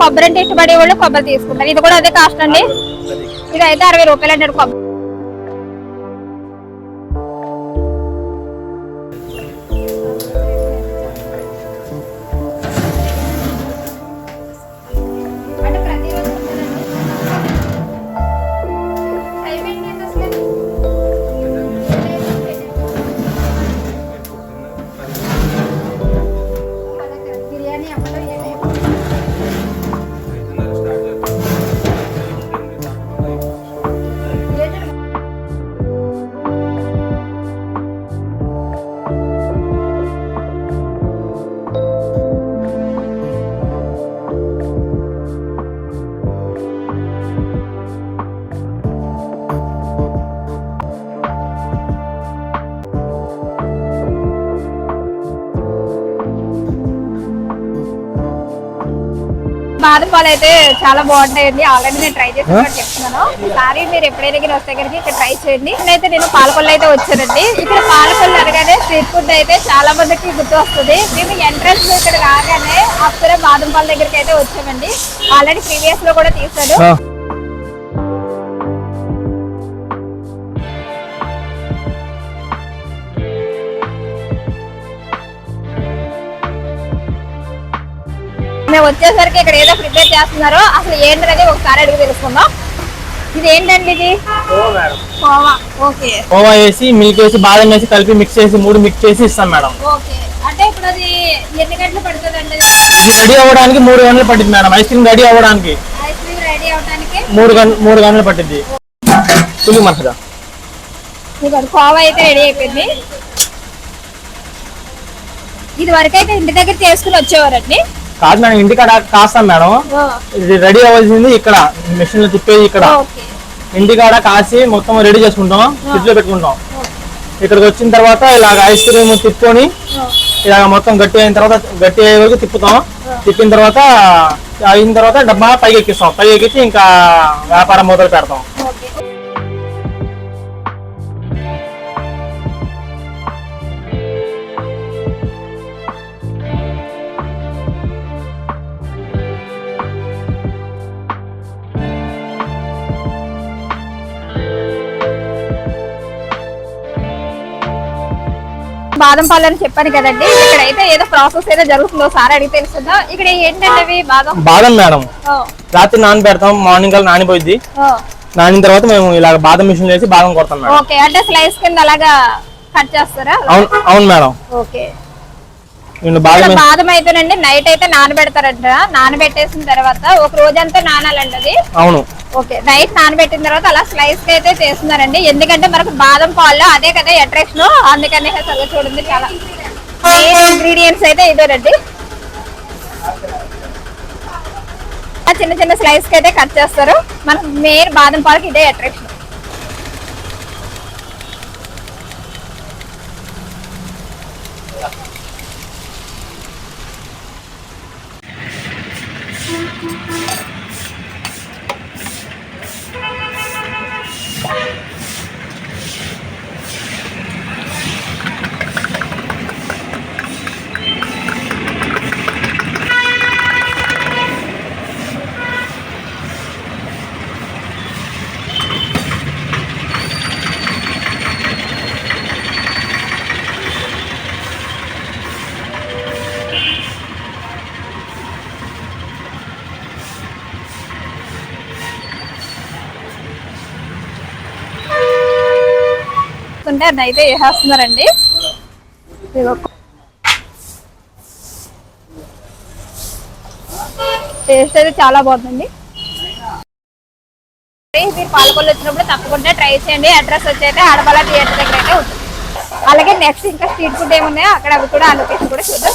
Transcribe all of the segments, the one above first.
కొబ్బరి అంటే ఇష్టపడే వాళ్ళు కొబ్బరి తీసుకుంటారు. ఇది కూడా అదే కాస్ట్ అండి. ఇది అయితే అరవై రూపాయలు అంటాడు కొబ్బరి. బాదం పాలు అయితే చాలా బాగుంటాయండి. ఆల్రెడీ నేను ట్రై చేసి చెప్తున్నాను. ఈసారి మీరు ఎప్పుడైనా కానీ వస్తే కనుక ఇక్కడ ట్రై చేయండి. అయితే నేను పాలకొల్లు అయితే వచ్చానండి. ఇక్కడ పాలకొల్లు అనగానే స్ట్రీట్ ఫుడ్ అయితే చాలా మందికి గుర్తు వస్తుంది మేము ఎంట్రన్స్ ఇక్కడ రాగానే అప్పుడే బాదం పాల దగ్గరికి అయితే వచ్చామండి. ఆల్రెడీ ప్రీవియస్లో కూడా తీసాను వచ్చేసరికి ఇక్కడ ఏదో ప్రిపేర్ చేస్తున్నారో అసలు ఏంటనేది ఒకసారి అడిగి తెలుసుకుందాం. ఇది? ఏంటండి ఇది కోవా ఓకే. కోవా వేసి మిల్క్ వేసి బాదం వేసి కలిపి మిక్స్ చేసి మూడు మిక్స్ చేసి ఇస్తాం మేడం. ఓకే. అంటే ఇప్పుడు అది ఎన్ని గంటలు పడుతుందండి? ఇది రెడీ అవ్వడానికి మూడు గంటలు పట్టింది మేడం. ఐస్ క్రీమ్ రెడీ అవ్వడానికి ఐస్ క్రీమ్ రెడీ అవడానికి మూడు గంట మూడు గంటలు పట్టింది. పులి మసగా కోవా అయితే రెడీ అయిపోయింది. ఇది వరకు అయితే ఇంటి దగ్గర చేసుకుని వచ్చేవారండి. కాదు మేడం ఇంటికాడ కాస్తాం మేడం. ఇది రెడీ అవ్వాల్సింది ఇక్కడ మిషన్లో తిప్పేది ఇక్కడ. ఇంటికాడ కాసి మొత్తం రెడీ చేసుకుంటాం ఫ్రిడ్జ్లో పెట్టుకుంటాం. ఇక్కడికి వచ్చిన తర్వాత ఇలాగ ఐస్ క్రీమ్ తిప్పుకొని ఇలాగ మొత్తం గట్టి అయిన తర్వాత గట్టి అయ్యే వరకు తిప్పుతాం. తిప్పిన తర్వాత అయిన తర్వాత డబ్బా పైకి ఎక్కిస్తాం పైకి ఎక్కించి ఇంకా వ్యాపారం మొదలు పెడతాం. బాదం పాలు అని చెప్పాను కదండి. ఇక్కడ అయితే ఏదో ప్రాసెస్ ఏదో జరుగుతుందో సార్ అడిగి తెలుస్తుందో? ఇక్కడ ఏంటంటే బాదం? బాదం మేడం. రాత్రి నానబెడతాం మార్నింగ్ కల్లా నానిపోయింది. నానిన తర్వాత మేము ఇలాగ బాదం మిషన్ వేసి బాదం కొడతాం ఓకే అంటే స్లైస్ కింద అలాగా కట్ చేస్తారా? అవును అవును మేడం. ఓకే. నేను బాదం అయితేనండి నైట్ అయితే నానబెడతారంట. నానబెట్టేసిన తర్వాత ఒక రోజంతా నానాలండి అది. అవును. ఓకే నైట్ నానబెట్టిన తర్వాత అలా స్లైస్ అయితే చేస్తున్నారండి. ఎందుకంటే మనకు బాదం పాల్లో అదే కదా అట్రాక్షన్ అందుకని అసలు చూడండి చాలా ఇంగ్రీడియంట్స్ అయితే ఇదేనండి. ఆ చిన్న చిన్న స్లైస్కి అయితే కట్ చేస్తారు. మనకు మెయిన్ బాదం పాలకి ఇదే అట్రాక్షన్ అండి అని అయితే వేసేస్తున్నారండి టేస్ట్ అయితే చాలా బాగుందండి. మీరు పాలకొల్లు వచ్చినప్పుడు తప్పకుండా ట్రై చేయండి. అడ్రస్ వచ్చి అయితే ఆడబల థియేటర్ దగ్గర అయితే ఉంటుంది. అలాగే నెక్స్ట్ ఇంకా స్ట్రీట్ ఫుడ్ ఏమున్నాయో అక్కడ అవి కూడా ఆ లొకేషన్ కూడా చూద్దాం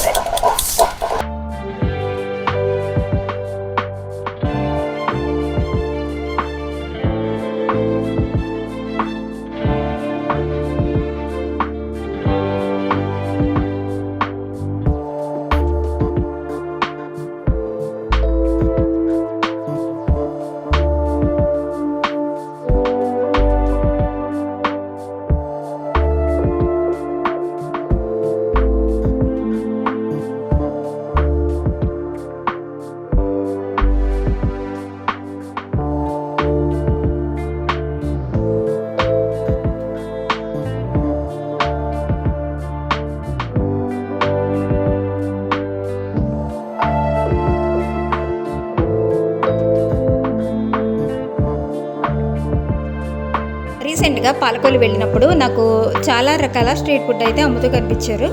రీసెంట్గా పాలకొల్లు వెళ్ళినప్పుడు నాకు చాలా రకాల స్ట్రీట్ ఫుడ్ అయితే అమ్ముతూ కనిపించారు.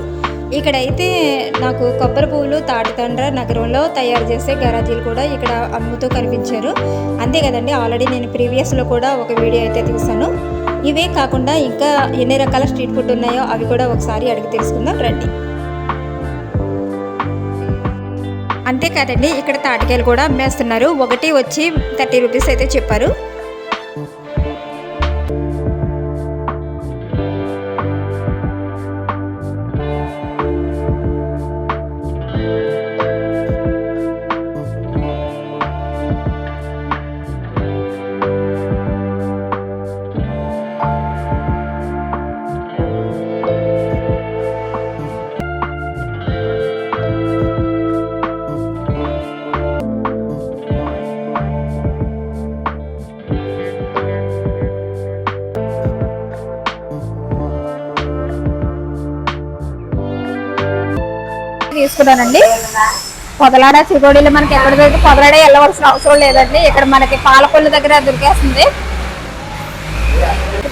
ఇక్కడైతే నాకు కొబ్బరి పువ్వులు తాటితండ్ర నగరంలో తయారు చేసే గరాజీలు కూడా ఇక్కడ అమ్ముతూ కనిపించారు. అంతే కదండి ఆల్రెడీ నేను ప్రీవియస్లో కూడా ఒక వీడియో అయితే తీసాను ఇవే కాకుండా ఇంకా ఎన్ని రకాల స్ట్రీట్ ఫుడ్ ఉన్నాయో అవి కూడా ఒకసారి అడిగి తెలుసుకుందాం రండి. అంతేకాదండి ఇక్కడ తాటికాయలు కూడా అమ్మేస్తున్నారు. ఒకటి వచ్చి థర్టీ రూపీస్ అయితే చెప్పారు. తీసుకున్నానండి పొదలాడ చిరుగోడీలు మనకి ఎక్కడ దొరికి పొదలాడ వెళ్ళవలసిన అవసరం లేదండి. ఇక్కడ మనకి పాలకొల్లు దగ్గర దొరికేస్తుంది.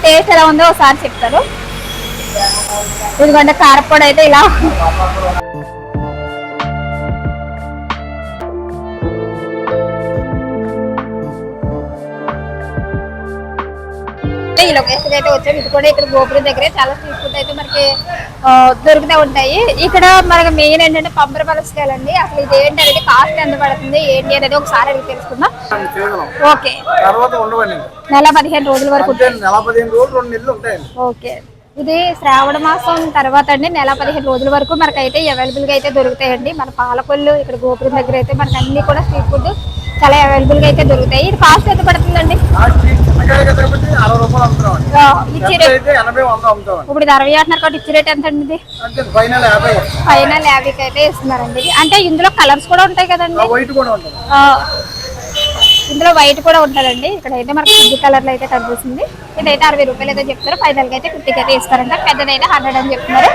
టేస్ట్ ఎలా ఉందో ఒకసారి చెప్తారు ఇదిగోండి కారపొడి అయితే ఇలా ఈ లొకేషన్ అయితే వచ్చాము ఇది కూడా ఇక్కడ గోపురం దగ్గరే. చాలా స్ట్రీట్ ఫుడ్ అయితే మనకి దొరుకుతూ ఉంటాయి. ఇక్కడ మనకి మెయిన్ ఏంటంటే పంపర పలసకాయలండి అసలు ఇది ఏంటి అనేది కాస్ట్ ఎంత పడుతుంది ఏంటి అనేది ఒకసారి అడిగి తెలుసుకుందాం. ఓకే. నెల పదిహేను రోజుల వరకు ఓకే. ఇది శ్రావణ మాసం తర్వాత అండి. నెల పదిహేను రోజుల వరకు మనకైతే అవైలబుల్గా అయితే దొరుకుతాయండి. మన పాలకొల్లు ఇక్కడ గోపురం దగ్గర అయితే మనకి అన్ని కూడా స్ట్రీట్ ఫుడ్ చాలా అవైలబుల్గా అయితే దొరుకుతాయి. ఇది కాస్ట్ ఎంత పడుతుందండి? ఇప్పుడు అరవై అంటున్నారు కాబట్టి ఇచ్చి రేట్ ఎంత అండి ఫైనల్ యాభై. యాభైకి అయితే ఇస్తున్నారండి. అంటే ఇందులో కలర్స్ కూడా ఉంటాయి కదండి? వైట్ కూడా ఉంటుంది. ఆ, ఇందులో వైట్ కూడా ఉంటుందండి. ఇక్కడ అయితే మనకి ఫుడ్ కలర్లో అయితే కనిపిస్తుంది. ఇదైతే అరవై రూపాయలు అయితే చెప్తారు. ఫైనల్గా అయితే ఫిఫ్టీకి అయితే ఇస్తారంట పెద్దదైతే హండ్రెడ్ అని చెప్తున్నారు.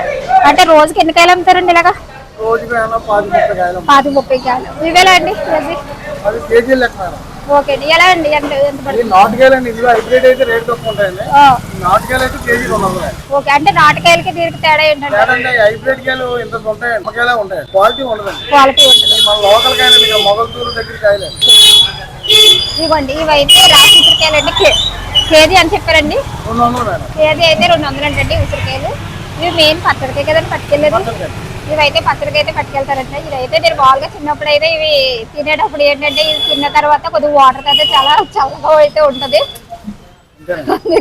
అంటే రోజుకి ఎన్ని కాయలు అమ్ముతారండి ఇలాగా? పాతి ముప్పై కాయలు పాతి ముప్పై కాయలు. ఇవేలా అండి కేజీ ఓకే అండి. ఎలా అండి? ఎంత ఎంత పడుతుంది? ఇందులో హైబ్రిడ్ అయితే రేట్ తక్కువ ఉంటాయండి. ఆ, ఈ నాటుకాయలు అయితే కేజీ రెండు వందలు ఓకే. అంటే నాటుకాయలకి దీనికి తేడా ఏంటంటే లేదంటే హైబ్రిడ్ కాయలు ఇంత ఉంటాయి? ఉంటాయి. క్వాలిటీ ఉండదండి. క్వాలిటీ ఉంటుంది ఇది మన లోకల్ కాయలు ఇక్కడ మొగల్తూరు దగ్గర కాయలు ఇవ్వండి. ఇవైతే రాసి ఉసిరికాయలు అండి కేజీ అని చెప్పారండి? రెండు వందలు మేడం. కేజీ అయితే రెండు వందలు అంటండి ఉసిరికాయలు. ఇవి మెయిన్ పచ్చడికాయ కదండి పట్టుకెళ్ళేది ఇవైతే పచ్చడికి అయితే పట్టుకెళ్తారంట. ఇదైతే మీరు మామూలుగా చిన్నప్పుడు అయితే ఇవి తినేటప్పుడు ఏంటంటే ఇది తిన్న తర్వాత కొద్దిగా వాటర్ అయితే చాలా చల్లగా అయితే ఉంటది.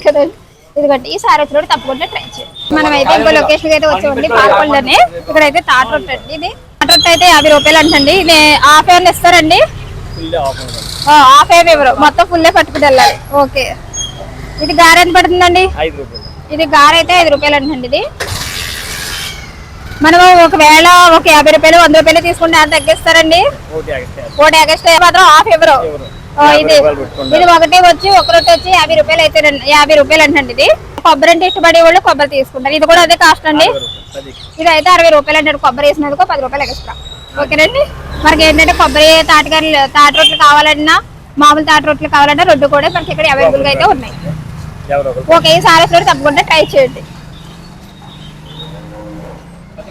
కదండి ఇదిగోండి ఈసారి వచ్చినప్పుడు తప్పకుండా ట్రై చేయండి. మనం అయితే ఇంకో లొకేషన్ అయితే వచ్చామండి పాలకొల్లోనే ఇక్కడ అయితే తాట రొట్టె అండి ఇది. తాట రొట్టె అయితే యాభై రూపాయలు అంటండి. ఇది హాఫ్ ఏమైనా ఇస్తారండి. హాఫ్ ఏమి ఇవ్వరు మొత్తం ఫుల్లే పట్టుకుని వెళ్ళాలి. ఓకే. ఇది గారె ఎంత పడుతుందండి? ఇది గారె అయితే ఐదు రూపాయలు అంటండి ఇది. మనం ఒకవేళ ఒక యాభై రూపాయలు వంద రూపాయలు తీసుకుంటే ఎంత తగ్గిస్తారండి ఒకటి ఎగస్ట్రా మాత్రం హాఫ్ ఎవరు ఇది. ఇది ఒకటి వచ్చి ఒక రొట్టె వచ్చి యాభై రూపాయలు అయితే యాభై రూపాయలు అంటండి ఇది. కొబ్బరి అంటే ఇష్టపడే వాళ్ళు కొబ్బరి తీసుకుంటారు. ఇది కూడా అదే కాస్ట్ అండి. ఇది అయితే అరవై రూపాయలు అంటారు. కొబ్బరి వేసినందుకు పది రూపాయలు ఎక్స్ట్రా. ఓకేనండి? మనకి ఏంటంటే కొబ్బరి తాటికాయలు తాటి రొట్టెలు కావాలన్నా మామూలు తాటి రొట్టెలు కావాలన్నా రెండు కూడా మనకి ఇక్కడ అవైలబుల్గా అయితే ఉన్నాయి. ఓకే ఈ సారీ ఫ్లోర్ తప్పకుండా ట్రై చేయండి.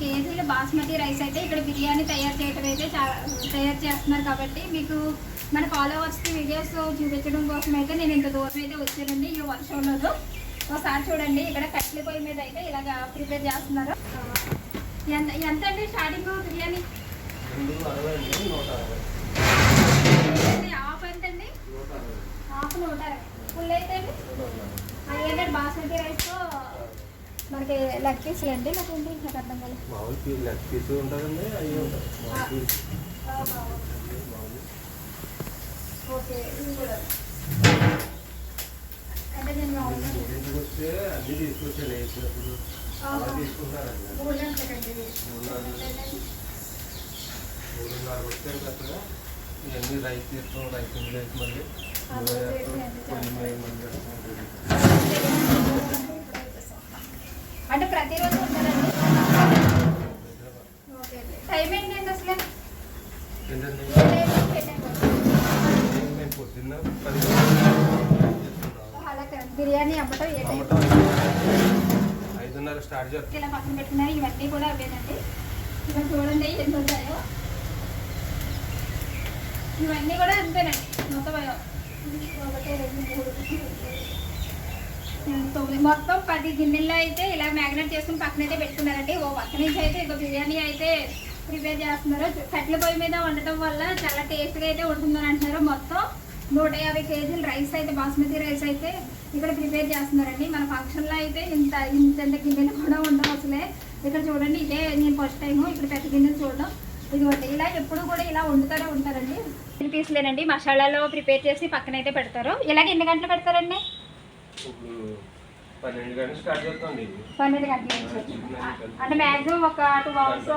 కేజీలు బాస్మతి రైస్ అయితే ఇక్కడ బిర్యానీ తయారు చేయటం అయితే తయారు చేస్తున్నారు కాబట్టి మీకు మన ఫాలోవర్స్కి వీడియోస్ చూపించడం కోసం అయితే నేను ఇంత దూరం అయితే వచ్చానండి. ఈ వర్షంలో ఒకసారి చూడండి. ఇక్కడ కట్ల పొయ్యి మీద అయితే ఇలాగ ప్రిపేర్ చేస్తున్నారు. ఎంత ఎంత అండి స్టార్టింగ్ బిర్యానీ? హాఫ్ ఎంతండి? హాఫ్ నూట ఫుల్ అయితే అండి? బాస్మతి రైస్ మనకి లెగ్ పీసులు అండి లేకుంటే నాకు అర్థం కాలేదు. మామూలు లెగ్ పీస్ ఉంటుందండి అవి ఉంటాయి. మామూలు ఓకే. అంటే నేను మామూలుగా ఇంటికి వస్తే అన్ని తీసుకొచ్చాను వేసినప్పుడు. తీసుకుంటారండి మూడు గంటలకండి. ఇది. మూడున్నర వచ్చారు కదా ఇవన్నీ రైస్ తీస్తాం రైస్ మళ్ళీ ఆ, నూనె వేసి వేస్తాం, అన్ని పొయ్యి మీద మళ్ళీ పెడతాం. అంటే ప్రతిరోజు ఉంటారండి. టైం ఏంటండి అసలు. బిర్యానీ అమ్మటం ఏ టైం ఐదున్నర స్టార్ట్ చేస్తాం ఇలా పక్కన ఇవన్నీ కూడా అవేనండి. ఇక్కడ చూడండి ఎన్ని ఉంటాయో. ఇవన్నీ కూడా అంతేనండి. మొత్తం ఒకటి రెండు మూడు. తొమ్మిది మొత్తం పది గిన్నెల్లో అయితే ఇలా మ్యాగ్నెట్ చేసుకుని పక్కన అయితే పెట్టుకున్నారండి. ఓ పక్క నుంచి అయితే ఇక బిర్యానీ అయితే ప్రిపేర్ చేస్తున్నారు. కట్టెల పొయ్యి మీద వండటం వల్ల చాలా టేస్ట్గా అయితే ఉంటుందని అంటున్నారు. మొత్తం నూట యాభై కేజీలు రైస్ అయితే బాస్మతి రైస్ అయితే ఇక్కడ ప్రిపేర్ చేస్తున్నారండి. మన ఫంక్షన్లో అయితే ఇంత ఇంత గిన్నెలు కూడా ఉండవు అసలే. ఇక్కడ చూడండి ఇదే నేను ఫస్ట్ టైము ఇక్కడ పెద్ద గిన్నెలు చూడడం. ఇదిగోండి ఇలా ఎప్పుడు కూడా ఇలా వండుతూనే ఉంటారండి. చిన్న పీసులేనండి మసాలాలో ప్రిపేర్ చేసి పక్కన అయితే పెడతారు. ఇలాగ ఎన్ని గంటలు పెడతారండి? ఇప్పుడు పన్నెండు గంటలు స్టార్ట్ చేస్తాం ఇది పన్నెండు గంటల నుంచి అంటే మ్యాక్సిమం ఒక టూ అవర్స్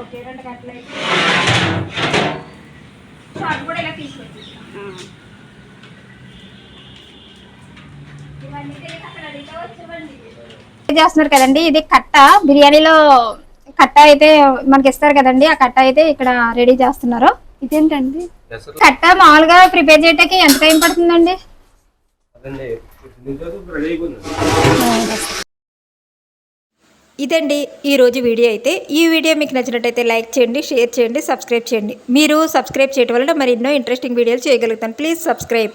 ఓకే రెండు గంటలు షార్ట్ కూడా ఇలా తీసుకొచ్చి చేస్తున్నారు కదండి ఇది కట్ట. బిర్యానీలో కట్ట అయితే మనకి ఇస్తారు కదండి ఆ కట్ట అయితే ఇక్కడ రెడీ చేస్తున్నారు. ఇదేంటండి? కట్ట మామూలుగా ప్రిపేర్ చేయడానికి ఎంత టైం పడుతుందండి? ఇదండి ఈరోజు వీడియో అయితే. ఈ వీడియో మీకు నచ్చినట్టయితే లైక్ చేయండి షేర్ చేయండి సబ్స్క్రైబ్ చేయండి. మీరు సబ్స్క్రైబ్ చేయడం వల్ల మరి ఎన్నో ఇంట్రెస్టింగ్ వీడియోలు చేయగలుగుతాను. Please subscribe.